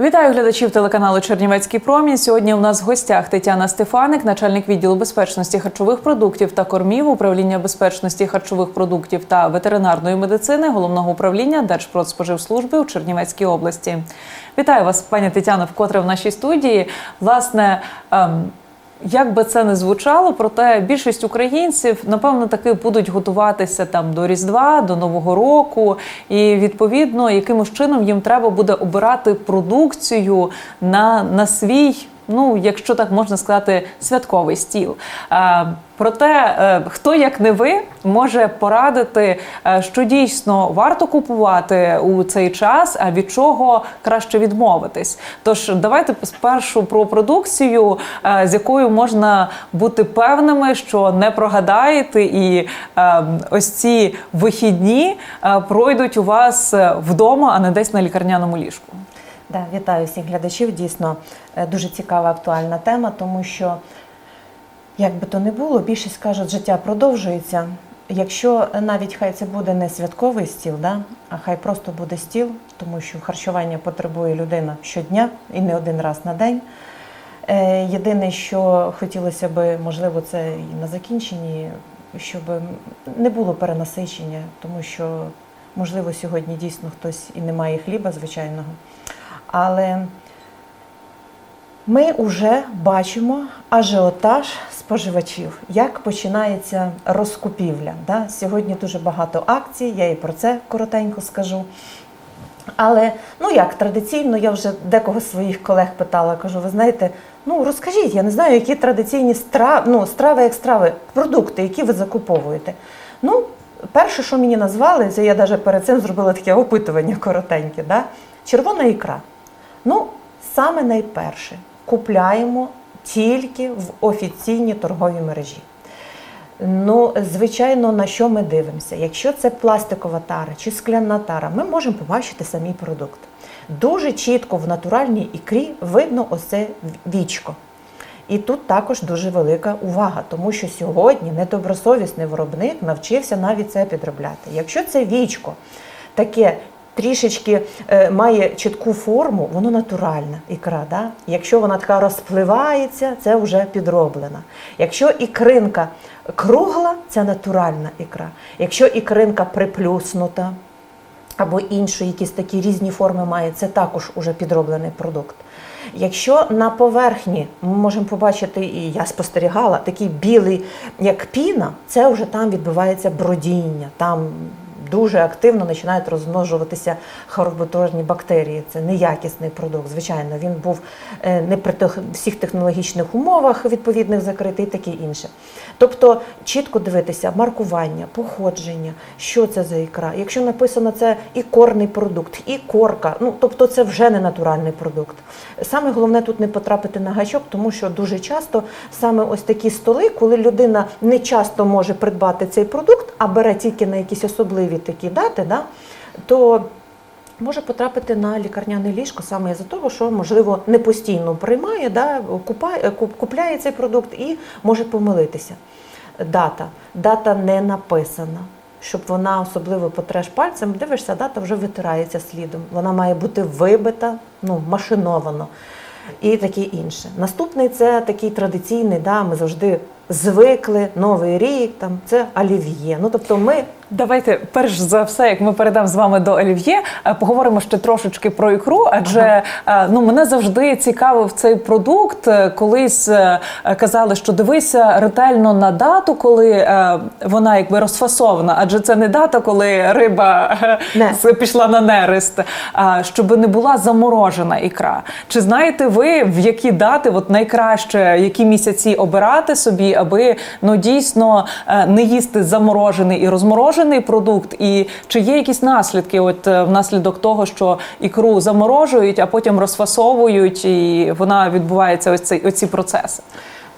Вітаю глядачів телеканалу Чернівецький промінь. Сьогодні у нас в гостях Тетяна Стефаник, начальник відділу безпечності харчових продуктів та кормів, управління безпечності харчових продуктів та ветеринарної медицини головного управління Держпродспоживслужби у Чернівецькій області. Вітаю вас, пані Тетяно, вкотре в нашій студії. Власне. ем, як би це не звучало, проте більшість українців напевно таки будуть готуватися там до Різдва, до Нового року, і відповідно якимось чином їм треба буде обирати продукцію на, на свій. Ну, якщо так можна сказати, святковий стіл. Е, проте, е, хто як не ви може порадити, е, що дійсно варто купувати у цей час, а від чого краще відмовитись. Тож давайте спершу про продукцію, з якою можна бути певними, що не прогадаєте, і ось ці вихідні пройдуть у вас вдома, а не десь на лікарняному ліжку. Да, вітаю всіх глядачів. Дійсно, е, дуже цікава актуальна тема, тому що, як би то не було, більшість кажуть, життя продовжується. Якщо навіть хай це буде не святковий стіл, да, а хай просто буде стіл, тому що харчування потребує людина щодня і не один раз на день. Е, Єдине, що хотілося би, можливо, це і на закінченні, щоб не було перенасичення, тому що, можливо, сьогодні дійсно хтось і не має хліба звичайного. Але ми вже бачимо ажіотаж споживачів, як починається розкупівля. Да? Сьогодні дуже багато акцій, я і про це коротенько скажу. Але ну як традиційно, я вже декого своїх колег питала, кажу, ви знаєте, ну розкажіть, я не знаю, які традиційні страви, ну, страви як страви, продукти, які ви закуповуєте. Ну, перше, що мені назвали, це я навіть перед цим зробила таке опитування коротеньке. Да? Червона ікра. Ну, саме найперше купляємо тільки в офіційній торговій мережі. Ну, звичайно, на що ми дивимося? Якщо це пластикова тара чи скляна тара, ми можемо побачити самий продукт. Дуже чітко в натуральній ікрі видно ось це вічко. І тут також дуже велика увага, тому що сьогодні недобросовісний виробник навчився навіть це підробляти. Якщо це вічко таке трішечки е, має чітку форму, воно натуральна ікра. Да? Якщо вона така розпливається, це вже підроблена. Якщо ікринка кругла, це натуральна ікра. Якщо ікринка приплюснута або інші якісь такі різні форми має, це також уже підроблений продукт. Якщо на поверхні ми можемо побачити, і я спостерігала, такий білий, як піна, це вже там відбувається бродіння. Там дуже активно починають розмножуватися хороботожні бактерії. Це неякісний продукт. Звичайно, він був е, не при всіх технологічних умовах відповідних закритий, і таке інше. Тобто чітко дивитися маркування, походження, що це за ікра. Якщо написано це ікорний продукт, ікорка, ну тобто це вже не натуральний продукт. Саме головне тут не потрапити на гачок, тому що дуже часто саме ось такі столи, коли людина не часто може придбати цей продукт, а бере тільки на якісь особливі такі дати, да, то може потрапити на лікарняне ліжко саме із-за того, що можливо не постійно приймає, да, купає, купляє цей продукт і може помилитися. Дата. Дата не написана. Щоб вона особливо потреш пальцем, дивишся, дата вже витирається слідом. Вона має бути вибита, ну, машиновано і таке інше. Наступний це такий традиційний, да, ми завжди звикли, Новий рік, там, це олів'є. Ну, тобто ми Давайте перш за все, як ми перейдемо з вами до олів'є, е, поговоримо ще трошечки про ікру. Адже е, ну мене завжди цікавив цей продукт. Е, Колись казали, що дивися ретельно на дату, коли вона якби розфасована, адже це не дата, коли риба Не. пішла на нерест, а щоб не була заморожена ікра. Чи знаєте ви в які дати, от найкраще які місяці обирати собі, аби ну дійсно не їсти заморожений і розморожений продукт? І чи є якісь наслідки, от е, внаслідок того, що ікру заморожують, а потім розфасовують, і вона відбувається ось цей оці процеси?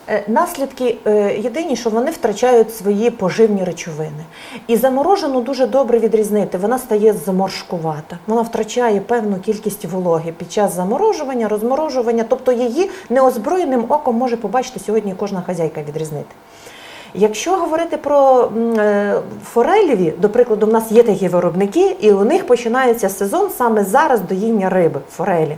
Е, Наслідки е, єдині, що вони втрачають свої поживні речовини. І заморожену дуже добре відрізнити. Вона стає заморшкувата. Вона втрачає певну кількість вологи під час заморожування, розморожування. Тобто її неозброєним оком може побачити сьогодні кожна хазяйка відрізнити. Якщо говорити про е, форелеві, до прикладу, в нас є такі виробники, і у них починається сезон саме зараз доїння риби, форелі.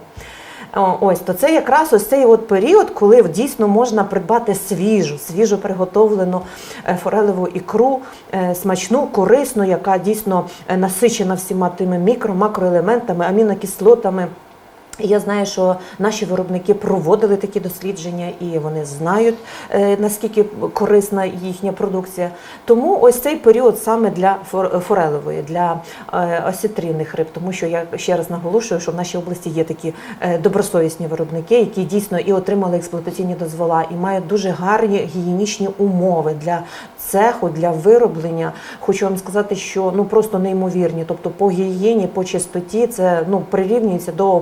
Ось то це якраз ось цей от період, коли дійсно можна придбати свіжу, свіжо приготовлену е, форелеву ікру, е, смачну, корисну, яка дійсно насичена всіма тими мікро, макроелементами, амінокислотами. Я знаю, що наші виробники проводили такі дослідження і вони знають, е, наскільки корисна їхня продукція. Тому ось цей період саме для фор- форелевої, для е, осетринних риб, тому що я ще раз наголошую, що в нашій області є такі е, добросовісні виробники, які дійсно і отримали експлуатаційні дозвола, і мають дуже гарні гігієнічні умови для цеху, для вироблення. Хочу вам сказати, що ну просто неймовірні. Тобто по гігієні, по чистоті це ну прирівнюється до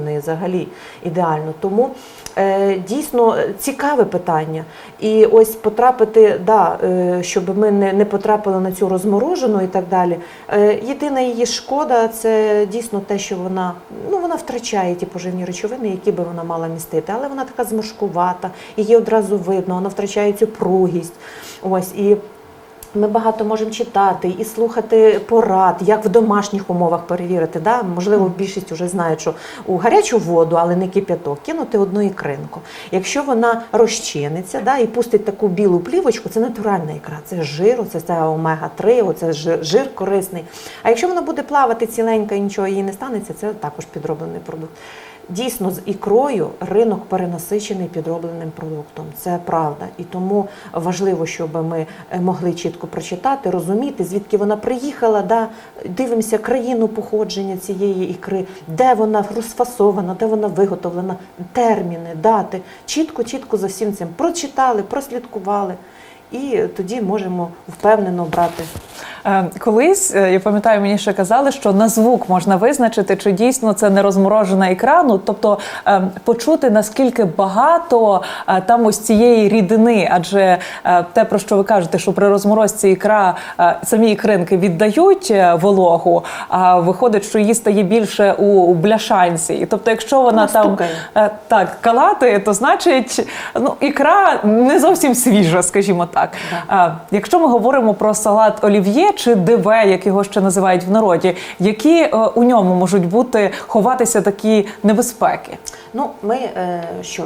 операційної взагалі ідеально. Тому е, дійсно цікаве питання. І ось потрапити, да, е, щоб ми не, не потрапили на цю розморожену і так далі. Е, єдина її шкода це дійсно те, що вона ну вона втрачає ті поживні речовини, які би вона мала містити, але вона така зморшкувата, її одразу видно, вона втрачає цю пругість. Ось і. Ми багато можемо читати і слухати порад, як в домашніх умовах перевірити. Да? Можливо, більшість вже знають, що у гарячу воду, але не кип'яток, кинути одну ікринку. Якщо вона розчиниться да, і пустить таку білу плівочку, це натуральна ікра, це жир, це, це омега-3, це жир, жир корисний. А якщо вона буде плавати ціленька і нічого їй не станеться, це також підроблений продукт. Дійсно, з ікрою ринок перенасичений підробленим продуктом. Це правда. І тому важливо, щоб ми е, могли чітко прочитати, розуміти, звідки вона приїхала, да? дивимося країну походження цієї ікри, де вона розфасована, де вона виготовлена, терміни, дати. Чітко, чітко за всім цим прочитали, прослідкували. І тоді можемо впевнено брати Е, Колись е, я пам'ятаю, мені ще казали, що на звук можна визначити, чи дійсно це не розморожена ікра. Ну, тобто е, почути наскільки багато там ось цієї рідини, адже те, про що ви кажете, що при розморозці ікра самі ікринки віддають вологу, а виходить, що її стає більше у, бляшанці. І тобто, якщо вона Вона там стукає. Так, калати, то значить, ну ікра не зовсім свіжа, скажімо так. Е, Якщо ми говоримо про салат олів'є чи диве, як його ще називають в народі, які е, у ньому можуть бути ховатися такі небезпеки? Ну, ми е, що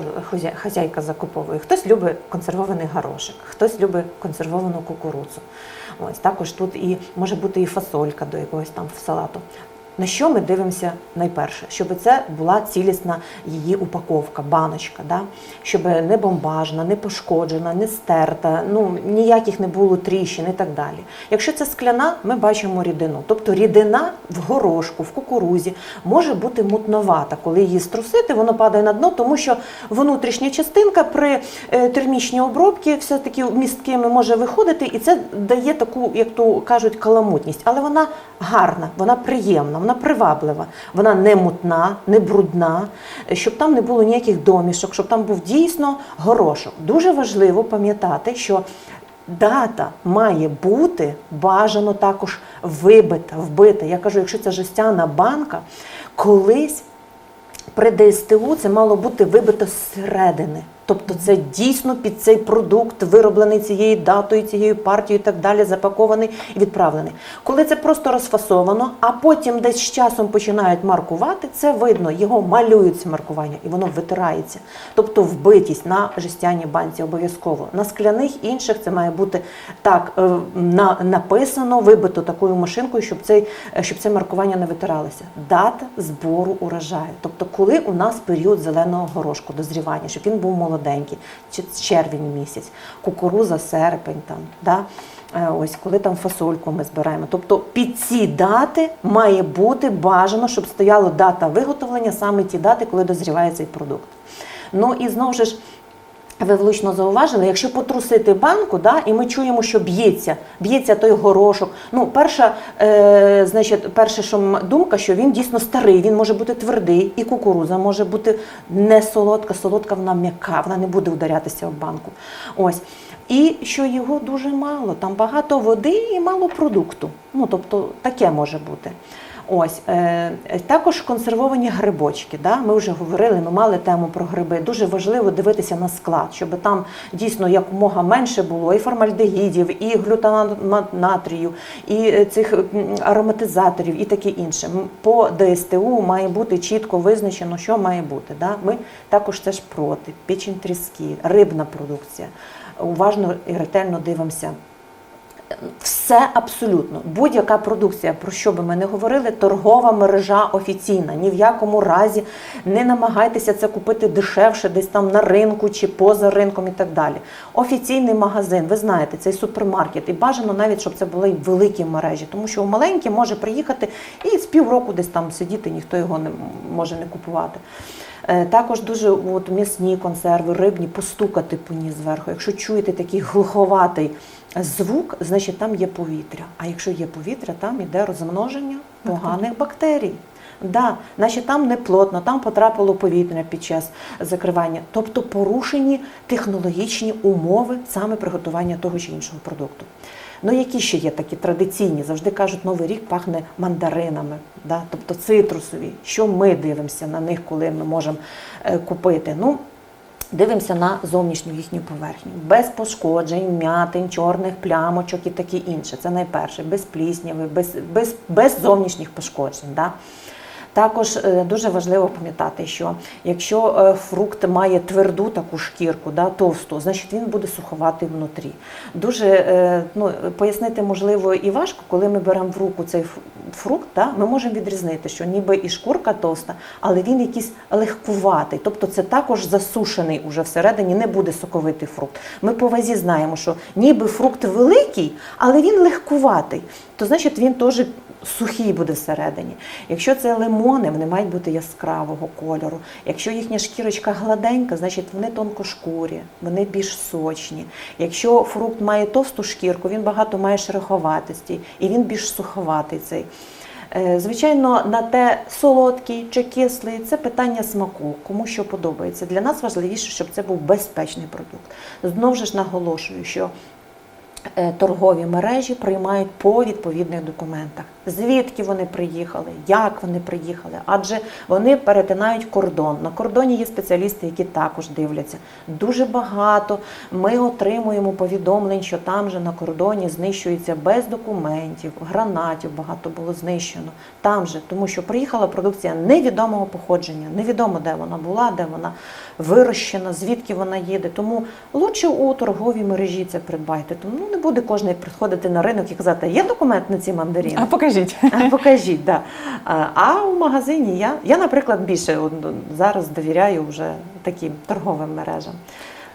хазяйка закуповує. Хтось любить консервований горошок, хтось любить консервовану кукурудзу. Ось також тут і може бути і фасолька до якогось там салату. На що ми дивимося найперше? Щоб це була цілісна її упаковка, баночка, да? щоб не бомбажна, не пошкоджена, не стерта, ну ніяких не було тріщин і так далі. Якщо це скляна, ми бачимо рідину. Тобто рідина в горошку, в кукурузі може бути мутновата. Коли її струсити, воно падає на дно, тому що внутрішня частинка при е, термічній обробці все-таки місткими може виходити, і це дає таку, як то кажуть, каламутність. Але вона гарна, вона приємна, вона приваблива, вона не мутна, не брудна, щоб там не було ніяких домішок, щоб там був дійсно горошок. Дуже важливо пам'ятати, що Дата має бути бажано також вибита, вбита. Я кажу, якщо це жестяна банка, колись при ДСТУ це мало бути вибито зсередини. Тобто це дійсно під цей продукт, вироблений цією датою, цією партією і так далі, запакований і відправлений. Коли це просто розфасовано, а потім десь з часом починають маркувати, це видно, його малюють це маркування і воно витирається. Тобто вбитість на жестяній банці обов'язково. На скляних інших це має бути так е, на, написано, вибито такою машинкою, щоб, цей, е, щоб це маркування не витиралося. Дата збору урожаю. Тобто, коли у нас період зеленого горошку дозрівання, щоб він був молоденький, чи червень місяць, кукуруза, серпень там. Да? Е, Ось коли там фасольку ми збираємо. Тобто під ці дати має бути бажано, щоб стояла дата виготовлення, саме ті дати, коли дозріває цей продукт. Ну і знову ж. Ви влучно зауважили, якщо потрусити банку, да, і ми чуємо, що б'ється, б'ється той горошок. Ну, перша, е, значить, перша що думка, що він дійсно старий, він може бути твердий, і кукуруза може бути не солодка, солодка вона м'яка, вона не буде вдарятися об банку. Ось. І що його дуже мало, там багато води і мало продукту. Ну, тобто таке може бути. Ось е, також консервовані грибочки. Да? Ми вже говорили, ми мали тему про гриби. Дуже важливо дивитися на склад, щоб там дійсно якомога менше було і формальдегідів, і глютамат натрію, і е, цих ароматизаторів, і таке інше. По ДСТУ має бути чітко визначено, що має бути. Да? Ми також теж проти печень тріски, рибна продукція. Уважно і ретельно дивимося все абсолютно. Будь-яка продукція, про що би ми не говорили, торгова мережа офіційна. Ні в якому разі не намагайтеся це купити дешевше, десь там на ринку чи поза ринком і так далі. Офіційний магазин, ви знаєте, цей супермаркет. І бажано навіть, щоб це були великі мережі, тому що у маленькі може приїхати і з півроку десь там сидіти, ніхто його не може не купувати. Е, Також дуже от, м'ясні консерви, рибні, постукати по ній зверху. Якщо чуєте такий глуховатий звук, значить там є повітря. А якщо є повітря, там іде розмноження поганих бактерій. Да, значить там не плотно, там потрапило повітря під час закривання. Тобто порушені технологічні умови саме приготування того чи іншого продукту. Ну, які ще є такі традиційні? Завжди кажуть, новий рік пахне мандаринами, да? тобто цитрусові. Що ми дивимося на них, коли ми можемо е, купити? Ну, Дивимося на зовнішню їхню поверхню. Без пошкоджень, м'ятин, чорних плямочок і таке інше. Це найперше, без пліснявих, без, без, без зовнішніх пошкоджень. Да? Також е, дуже важливо пам'ятати, що якщо е, фрукт має тверду таку шкірку, да, товсту, значить він буде суховатий внутрі. Дуже е, ну, пояснити можливо і важко, коли ми беремо в руку цей фрукт, да, ми можемо відрізнити, що ніби і шкурка товста, але він якийсь легкуватий. Тобто це також засушений уже всередині, не буде соковитий фрукт. Ми по вазі знаємо, що ніби фрукт великий, але він легкуватий. То значить він теж сухий буде всередині. Якщо це лимони, вони мають бути яскравого кольору. Якщо їхня шкірочка гладенька, значить вони тонкошкурі, вони більш сочні. Якщо фрукт має товсту шкірку, він багато має шероховатості і він більш суховатий цей. Е, Звичайно, на те солодкий чи кислий це питання смаку, кому що подобається. Для нас важливіше, щоб це був безпечний продукт. Знову ж наголошую, що торгові мережі приймають по відповідних документах. Звідки вони приїхали, як вони приїхали, адже вони перетинають кордон. На кордоні є спеціалісти, які також дивляться. Дуже багато ми отримуємо повідомлень, що там же на кордоні знищується без документів, гранатів багато було знищено. Там же, тому що приїхала продукція невідомого походження, невідомо де вона була, де вона вирощена, звідки вона їде. Тому лучше у торговій мережі це придбайте. Тому ну, не буде кожен приходити на ринок і казати, є документ на ці мандаріни. А покажіть. А, Покажіть, да. А, а у магазині я, я, наприклад, більше зараз довіряю вже таким торговим мережам.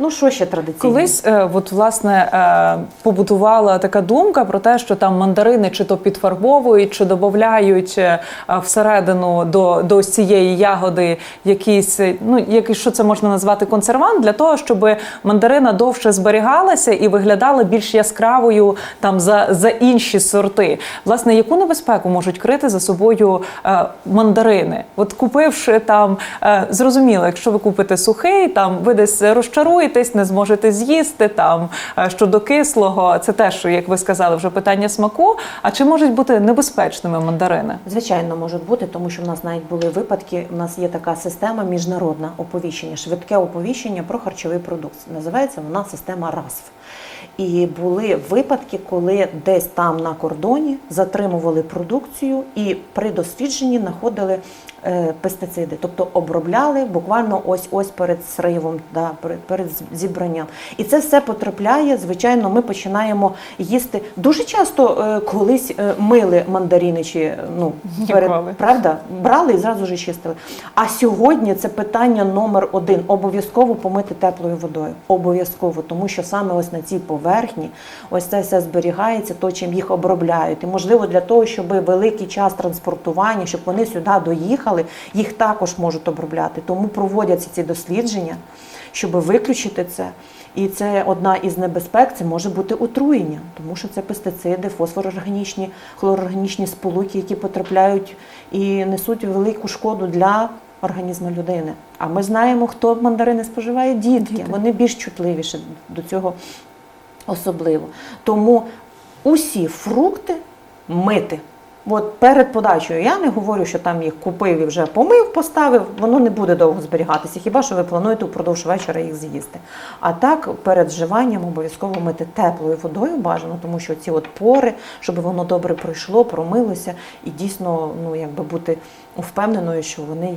Ну, що ще традиційно? Колись, е, от власне, е, побутувала така думка про те, що там мандарини чи то підфарбовують, чи додають е, всередину до, до цієї ягоди якийсь, е, ну який що це можна назвати консервант, для того, щоб мандарина довше зберігалася і виглядала більш яскравою там за, за інші сорти. Власне, яку небезпеку можуть крити за собою мандарини? От купивши там, зрозуміло, якщо ви купите сухий, там ви десь розчаруєтесь, не зможете з'їсти там е, щодо кислого. Це теж, як ви сказали, вже питання смаку. А чи можуть бути небезпечними мандарини? Звичайно, можуть бути, тому що в нас навіть були випадки. У нас є така система міжнародна оповіщення, швидке оповіщення про харчовий продукт. Називається вона система РАСФ. І були випадки, коли десь там на кордоні затримували продукцію і при дослідженні знаходили е, пестициди, тобто обробляли буквально ось ось перед сривом, да, перед, перед зібранням. І це все потрапляє. Звичайно, ми починаємо їсти дуже часто е, колись е, мили мандарини чи е, ну перед, правда брали і зразу ж чистили. А сьогодні це питання номер один: обов'язково помити теплою водою. Обов'язково, тому що саме ось на цій поверхні ось це все зберігається, то чим їх обробляють. І можливо для того, щоб великий час транспортування, щоб вони сюди доїхали, їх також можуть обробляти. Тому проводяться ці дослідження, щоб виключити це. І це одна із небезпек, це може бути отруєння, тому що це пестициди, фосфорорганічні, хлорорганічні сполуки, які потрапляють і несуть велику шкоду для організму людини. А ми знаємо, хто мандарини споживає дітки. Діти. Вони більш чутливіші до цього особливо. Тому усі фрукти мити. От перед подачею я не говорю, що там їх купив і вже помив, поставив, воно не буде довго зберігатися. Хіба що ви плануєте упродовж вечора їх з'їсти? А так перед вживанням обов'язково мити теплою водою бажано, тому що ці от пори, щоб воно добре пройшло, промилося і дійсно ну якби бути впевненою, що вони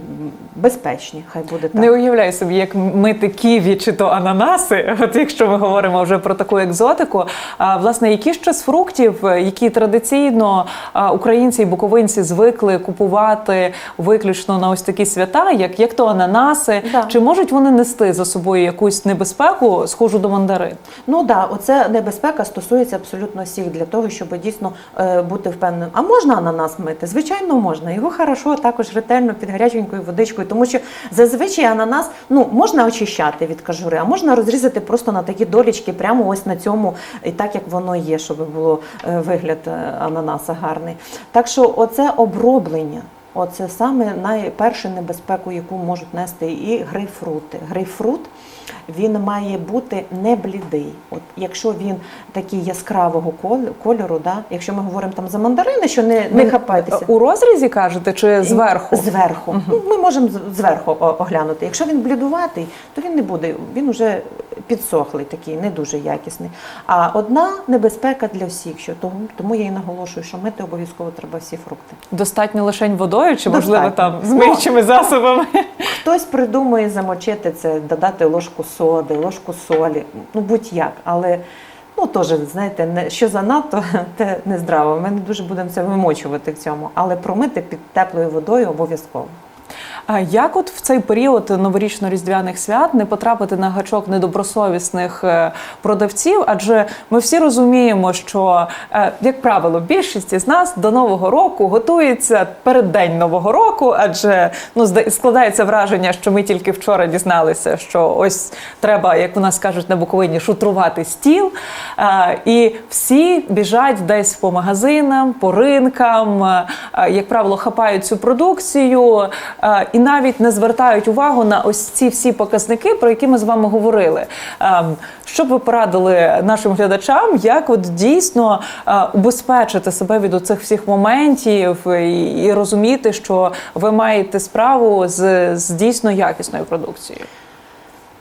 безпечні. Хай буде так. Не уявляю собі, як мити ківі чи то ананаси, от якщо ми говоримо вже про таку екзотику. А власне, які ще з фруктів, е, які традиційно українці і буковинці звикли купувати виключно на ось такі свята, як, як то ананаси, Да. чи можуть вони нести за собою якусь небезпеку, схожу до мандарин? Ну да, оце небезпека стосується абсолютно всіх для того, щоб дійсно е, бути впевненим. А можна ананас мити? Звичайно, можна. Його хорошо також ретельно під гаряченькою водичкою, тому що зазвичай ананас ну можна очищати від кажури, а можна розрізати просто на такі долічки, прямо ось на цьому, і так як воно є, щоб було е, вигляд е, ананаса гарний. Так що, оце оброблення. Оце саме найпершу небезпеку, яку можуть нести і грейпфрути. Грейпфрут він має бути не блідий. От якщо він такий яскравого кол- кольору, да, якщо ми говоримо там за мандарини, що не, не хапайтеся. У розрізі кажете, чи зверху? Зверху. Ну, ми можемо зверху оглянути. Якщо він блідуватий, то він не буде, він вже підсохлий, такий, не дуже якісний. А одна небезпека для всіх, що тому, тому я і наголошую, що мити обов'язково треба всі фрукти. Достатньо лишень водою, чи можливо Достатньо. там з миючими засобами? Хтось придумує замочити це, додати ложку соди, ложку солі, ну будь-як, але. Ну, теж, знаєте, не, що занадто, те не здраво. Ми не дуже будемо це вимочувати в цьому, але промити під теплою водою обов'язково. А як от в цей період новорічно-різдвяних свят не потрапити на гачок недобросовісних е, продавців? Адже ми всі розуміємо, що, е, як правило, більшість із нас до нового року готується перед день нового року, адже ну складається враження, що ми тільки вчора дізналися, що ось треба, як у нас кажуть на Буковині, шутрувати стіл. І всі біжать десь по магазинам, по ринкам, як правило, хапають цю продукцію і навіть не звертають увагу на ось ці всі показники, про які ми з вами говорили. Ем, Що ви порадили нашим глядачам, як от дійсно е, убезпечити себе від оцих всіх моментів і, і розуміти, що ви маєте справу з, з дійсно якісною продукцією?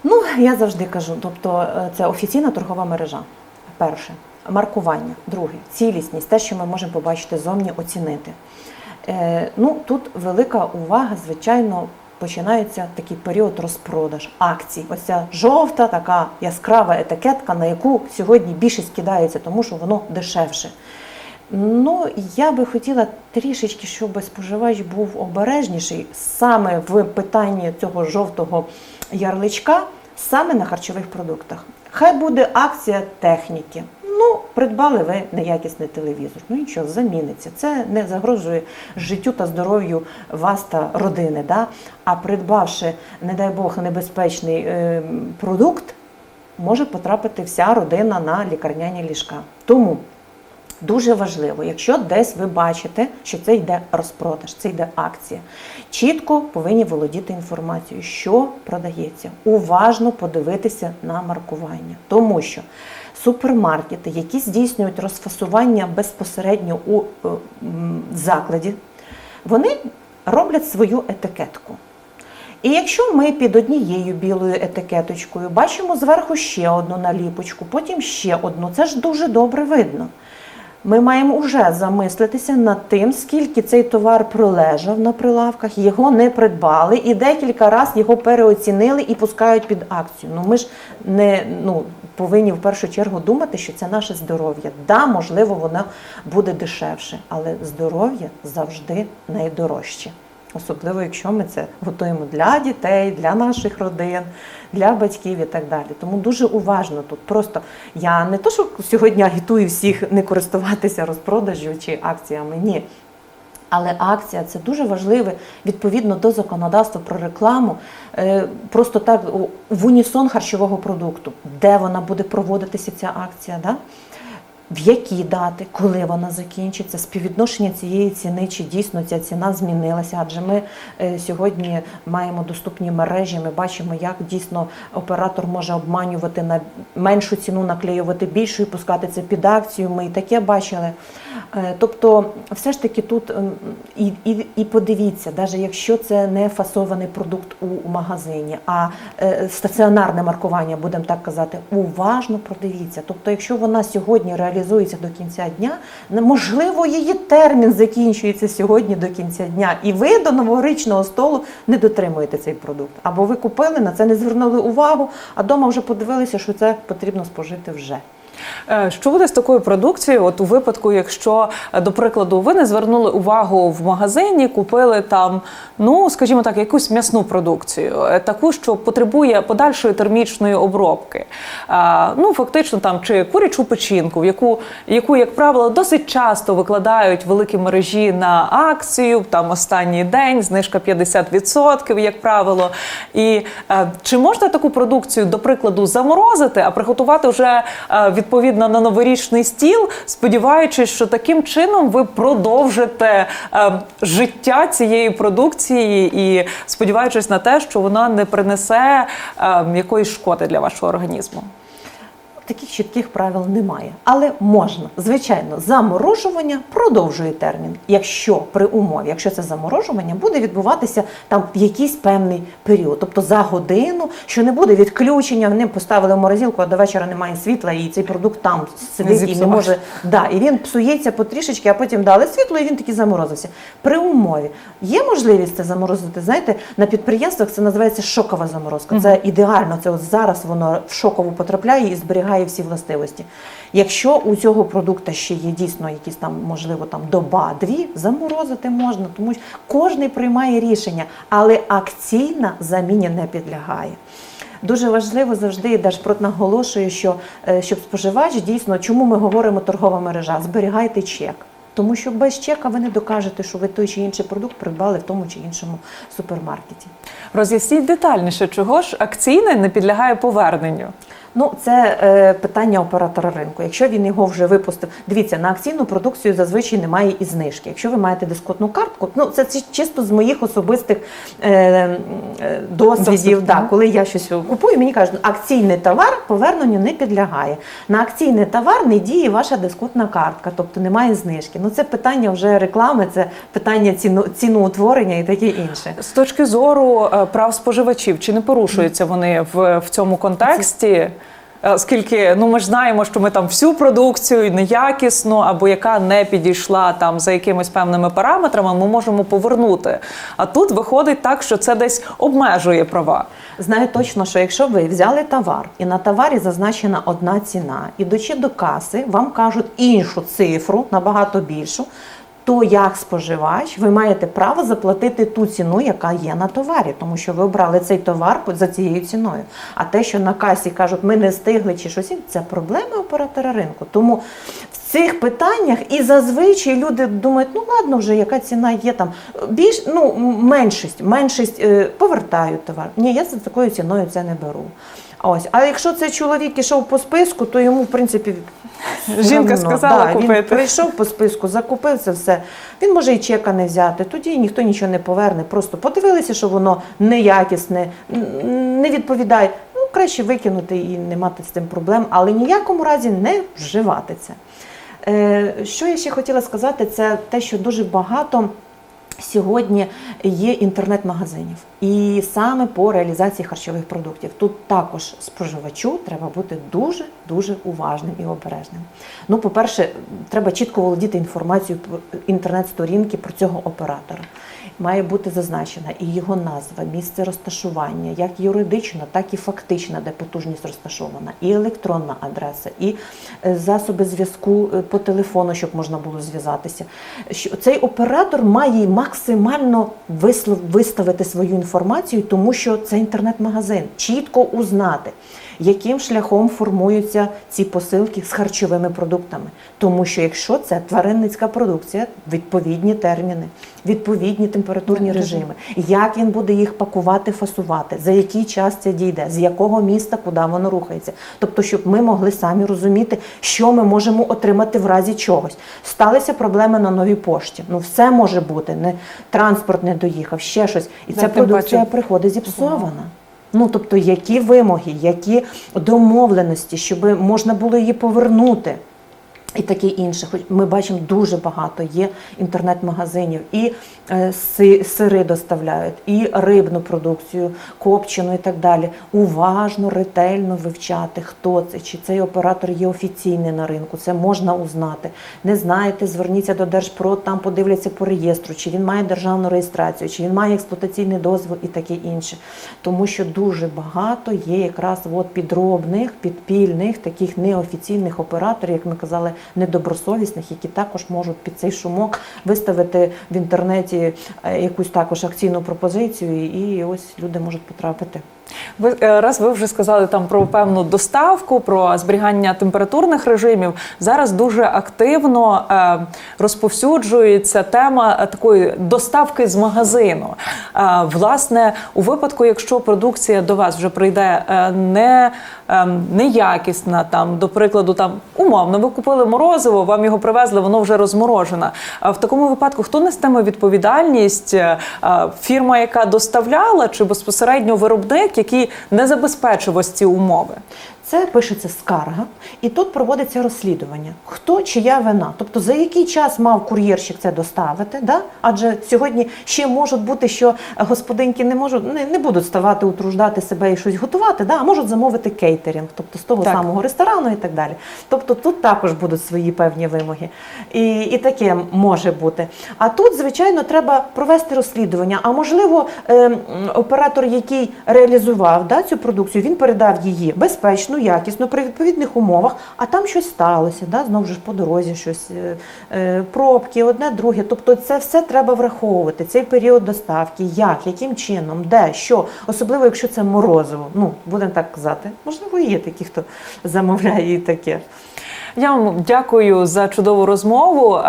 Ну, я завжди кажу, тобто е, це офіційна торгова мережа. Перше, маркування, друге, цілісність, те, що ми можемо побачити зовні, оцінити. Е, ну, тут велика увага, звичайно, починається такий період розпродаж, акцій. Ось ця жовта, така яскрава етикетка, на яку сьогодні більшість кидається, тому що воно дешевше. Ну, я би хотіла трішечки, щоб споживач був обережніший саме в питанні цього жовтого ярличка, саме на харчових продуктах. Хай буде акція техніки. Ну, придбали ви неякісний телевізор. Ну нічого, заміниться. Це не загрожує життю та здоров'ю вас та родини. Да? А придбавши, не дай Бог, небезпечний е, продукт, може потрапити вся родина на лікарняні ліжка. Тому Дуже важливо, якщо десь ви бачите, що це йде розпродаж, це йде акція. Чітко повинні володіти інформацією, що продається. Уважно подивитися на маркування, тому що супермаркети, які здійснюють розфасування безпосередньо у е, закладі, вони роблять свою етикетку. І якщо ми під однією білою етикеточкою бачимо зверху ще одну наліпочку, потім ще одну, це ж дуже добре видно. Ми маємо вже замислитися над тим, скільки цей товар пролежав на прилавках, його не придбали і декілька разів його переоцінили і пускають під акцію. Ну ми ж не ну, повинні в першу чергу думати, що це наше здоров'я. Да, можливо, воно буде дешевше, але здоров'я завжди найдорожче. Особливо, якщо ми це готуємо для дітей, для наших родин, для батьків і так далі. Тому дуже уважно тут. Просто я не то, що сьогодні агітую всіх не користуватися розпродажю чи акціями, ні. Але акція це дуже важливе відповідно до законодавства про рекламу. е, Просто так в унісон харчового продукту, де вона буде проводитися ця акція, да? в які дати, коли вона закінчиться, співвідношення цієї ціни, чи дійсно ця ціна змінилася. Адже ми е, сьогодні маємо доступні мережі, ми бачимо, як дійсно оператор може обманювати на меншу ціну, наклеювати більшу і пускати це під акцію. Ми і таке бачили. Е, Тобто, все ж таки тут ем, і, і, і подивіться, навіть якщо це не фасований продукт у магазині, а е, стаціонарне маркування, будемо так казати, уважно продивіться. Тобто, якщо вона сьогодні реалізується до кінця дня, можливо, її термін закінчується сьогодні до кінця дня, і ви до новорічного столу не дотримуєте цей продукт. Або ви купили на це не звернули увагу, а вдома вже подивилися, що це потрібно спожити вже. Е, Що буде з такою продукцією? От у випадку, якщо, е, до прикладу, ви не звернули увагу в магазині, купили там, ну скажімо так, якусь м'ясну продукцію, е, таку, що потребує подальшої термічної обробки. Ну, фактично, там чи курячу печінку, яку, яку, як правило, досить часто викладають великі мережі на акцію, там останній день, знижка 50%, як правило. І чи можна таку продукцію, до прикладу, заморозити, а приготувати вже е, відповідно на новорічний стіл, сподіваючись, що таким чином ви продовжите е, життя цієї продукції і сподіваючись на те, що вона не принесе е, якоїсь шкоди для вашого організму. Таких чітких правил немає, але можна. Звичайно, заморожування продовжує термін, якщо при умові, якщо це заморожування буде відбуватися там в якийсь певний період, тобто за годину, що не буде відключення, вони поставили в морозилку, а до вечора немає світла, і цей продукт там сидить і не може да, і він псується потрішечки, а потім дали світло, і він таки заморозився. При умові є можливість це заморозити. Знаєте, на підприємствах це називається шокова заморозка. Це ідеально. Це от зараз воно в шокову потрапляє і зберігає всі властивості. Якщо у цього продукту ще є дійсно якісь там, можливо, там доба-дві, заморозити можна, тому що кожен приймає рішення, але акційна заміні не підлягає. Дуже важливо завжди Держпрод наголошує, що е, щоб споживач дійсно, чому ми говоримо торгова мережа, зберігайте чек. Тому що без чека ви не докажете, що ви той чи інший продукт придбали в тому чи іншому супермаркеті. Роз'ясніть детальніше, чого ж акційне не підлягає поверненню. Ну, це е, питання оператора ринку. Якщо він його вже випустив, дивіться, на акційну продукцію зазвичай немає і знижки. Якщо ви маєте дисконтну картку, ну це чисто з моїх особистих е, е, досвідів. Да, коли я щось купую, мені кажуть, акційний товар поверненню не підлягає. На акційний товар не діє ваша дисконтна картка, тобто немає знижки. Ну це питання вже реклами, це питання ціну, ціноутворення і таке інше. З точки зору е, прав споживачів, чи не порушуються вони в, в цьому контексті? Е, Оскільки ну ми ж знаємо, що ми там всю продукцію неякісну або яка не підійшла там за якимись певними параметрами, ми можемо повернути. А тут виходить так, що це десь обмежує права. Знаю точно, що якщо ви взяли товар і на товарі зазначена одна ціна, ідучи до каси, вам кажуть іншу цифру, набагато більшу, то як споживач ви маєте право заплатити ту ціну, яка є на товарі, тому що ви обрали цей товар за цією ціною. А те, що на касі кажуть, ми не встигли чи щось, це проблеми оператора ринку. Тому в цих питаннях і зазвичай люди думають, ну ладно, вже яка ціна є там. Більш ну меншість, меншість е, повертають товар. Ні, я за такою ціною це не беру. Ось, а якщо це чоловік ішов по списку, то йому в принципі Жінка равно. сказала да, купити. Він прийшов по списку, закупив це все. Він може і чека не взяти. Тоді ніхто нічого не поверне. Просто подивилися, що воно неякісне, не відповідає. Ну, краще викинути і не мати з цим проблем, але ніякому разі не вживати це. Е, Що я ще хотіла сказати, це те, що дуже багато. Сьогодні є інтернет-магазинів, і саме по реалізації харчових продуктів. Тут також споживачу треба бути дуже дуже уважним і обережним. Ну, по-перше, треба чітко володіти інформацією інтернет-сторінки про цього оператора. Має бути зазначена і його назва, місце розташування, як юридична, так і фактична, де потужність розташована, і електронна адреса, і е, засоби зв'язку е, по телефону, щоб можна було зв'язатися. Цей оператор має максимально виставити свою інформацію, тому що це інтернет-магазин, чітко узнати. Яким шляхом формуються ці посилки з харчовими продуктами? Тому що якщо це тваринницька продукція, відповідні терміни, відповідні температурні Режим. режими, як він буде їх пакувати, фасувати, за який час це дійде, з якого міста, куди воно рухається. Тобто, щоб ми могли самі розуміти, що ми можемо отримати в разі чогось. Сталися проблеми на новій пошті. Ну, все може бути. Не транспорт не доїхав, ще щось, і ця продукція приходить зіпсована. Ну, тобто, які вимоги, які домовленості, щоб можна було її повернути. І таке інше. Хоч ми бачимо дуже багато є інтернет-магазинів, і е, сири доставляють, і рибну продукцію, копчену і так далі. Уважно, ретельно вивчати, хто це, чи цей оператор є офіційний на ринку. Це можна узнати. Не знаєте, зверніться до Держпрод, там подивляться по реєстру, чи він має державну реєстрацію, чи він має експлуатаційний дозвіл і таке інше. Тому що дуже багато є якраз от підробних, підпільних, таких неофіційних операторів, як ми казали, недобросовісних, які також можуть під цей шумок виставити в інтернеті е, якусь також акційну пропозицію, і ось люди можуть потрапити. Ви е, раз ви вже сказали там про певну доставку, про зберігання температурних режимів. Зараз дуже активно е, розповсюджується тема е, такої доставки з магазину. Е, власне, у випадку, якщо продукція до вас вже прийде е, не е, неякісна, там, до прикладу, там умовно, ви купили морозиво, вам його привезли, воно вже розморожене. А в такому випадку хто нестиме відповідальність? Фірма, яка доставляла, чи безпосередньо виробник, який не забезпечив ось ці умови? Це пишеться скарга, і тут проводиться розслідування. Хто чия вина? Тобто за який час мав кур'єрщик це доставити? Да? Адже сьогодні ще можуть бути, що господинки не можуть не, не будуть ставати утруждати себе і щось готувати, да? а можуть замовити кейтерінг, тобто з того Так. самого ресторану і так далі. Тобто тут також будуть свої певні вимоги. І, і таке може бути. А тут, звичайно, треба провести розслідування. А можливо, е, оператор, який реалізував да, цю продукцію, він передав її безпечно, якісно, при відповідних умовах, а там щось сталося, да, знову ж по дорозі щось, е, е, пробки, одне, друге. Тобто це все треба враховувати. Цей період доставки, як, яким чином, де, що, особливо якщо це морозиво. Ну, будемо так казати. Можливо, є такі, хто замовляє і таке. Я вам дякую за чудову розмову.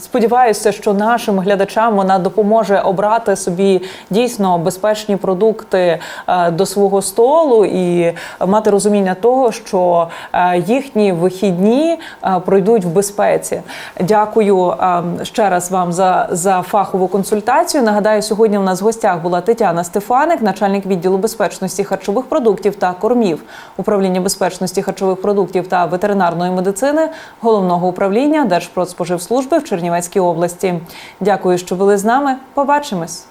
Сподіваюся, що нашим глядачам вона допоможе обрати собі дійсно безпечні продукти е, до свого столу і мати розуміння того, що е, їхні вихідні е, пройдуть в безпеці. Дякую ще раз вам за, за фахову консультацію. Нагадаю, сьогодні у нас в гостях була Тетяна Стефаник, начальник відділу безпечності харчових продуктів та кормів управління безпечності харчових продуктів та ветеринарної медицини головного управління Держпродспоживслужби в Чернівецькій області. Дякую, що були з нами. Побачимось.